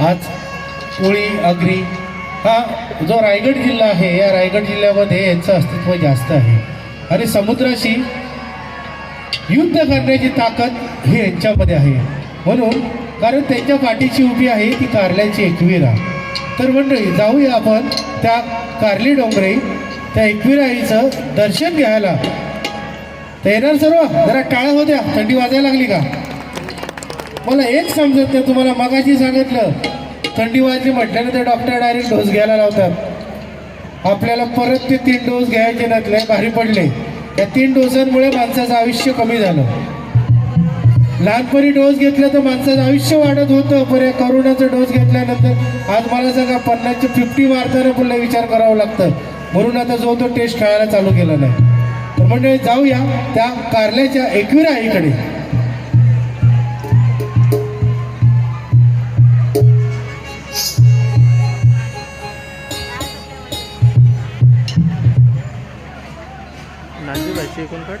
आज कोळी आगरी हा जो रायगड जिल्हा आहे या रायगड जिल्ह्यामध्ये यांचं अस्तित्व जास्त आहे. आणि समुद्राशी युद्ध करण्याची ताकद ही यांच्यामध्ये आहे. म्हणून कारण त्यांच्या पाठीची उभी आहे ती कारल्याची एकविरा. तर मंडळी जाऊया आपण त्या कारली डोंगरे त्या एकविराईचं दर्शन घ्यायला. तर येणार सर्व? जरा टाळ्या होत्या. थंडी वाजायला लागली का? मला एक समजत नाही तुम्हाला मगाशी सांगितलं. थंडी वाजली म्हटल्यानंतर डॉक्टर डायरेक्ट डोस घ्यायला लावतात. आपल्याला परत ते तीन डोस घ्यायचे नसले भारी पडले. त्या तीन डोसांमुळे माणसाचं आयुष्य कमी झालं. लहानपणी डोस घेतला तर माणसाचं आयुष्य वाढत होतं पण या करोनाचा डोस घेतल्यानंतर आज मला सांगा पन्नासचे फिफ्टी मारताना पुन्हा विचार करावा लागतं. म्हणून आता जो तो टेस्ट खेळायला चालू केला नाही. तर म्हणजे जाऊया त्या कारल्याच्या एकविरा आईकडे সেগুন কাঠ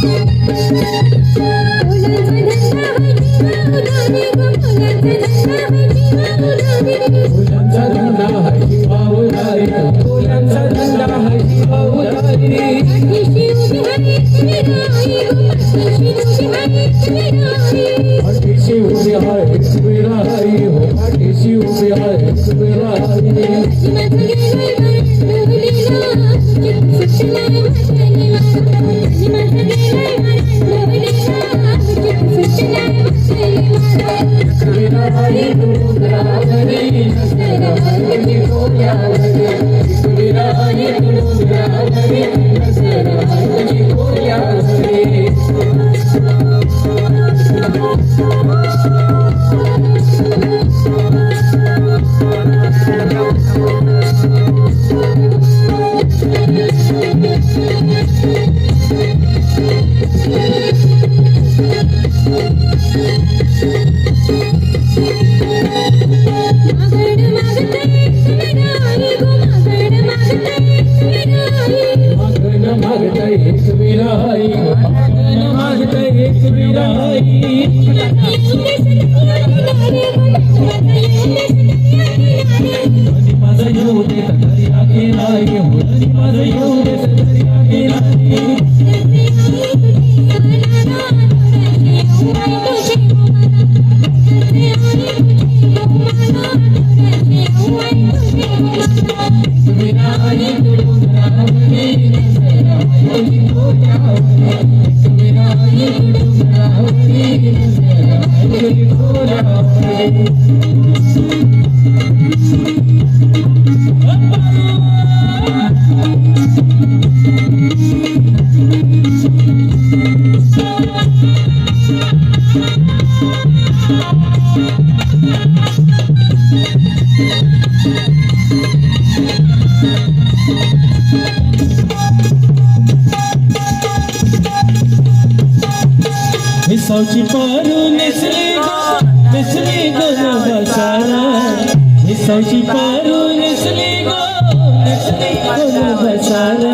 नजर आहे तुझी कोलावरी माझं येऊ दे तरी आगे नाही हो माझं येऊ मिसळची पारू मिसळी गो मिसळी गो बसारा मिसळची पारू मिसळी गो मिसळी गो बसारा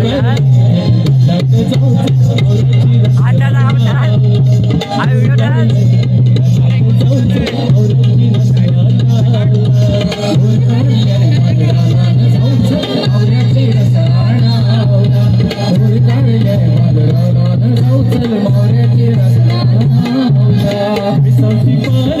Missão de pano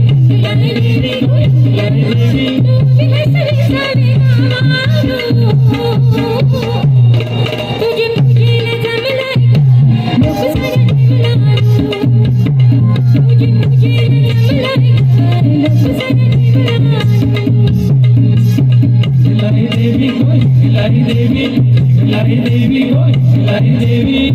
देवी गोय हिलारी देवी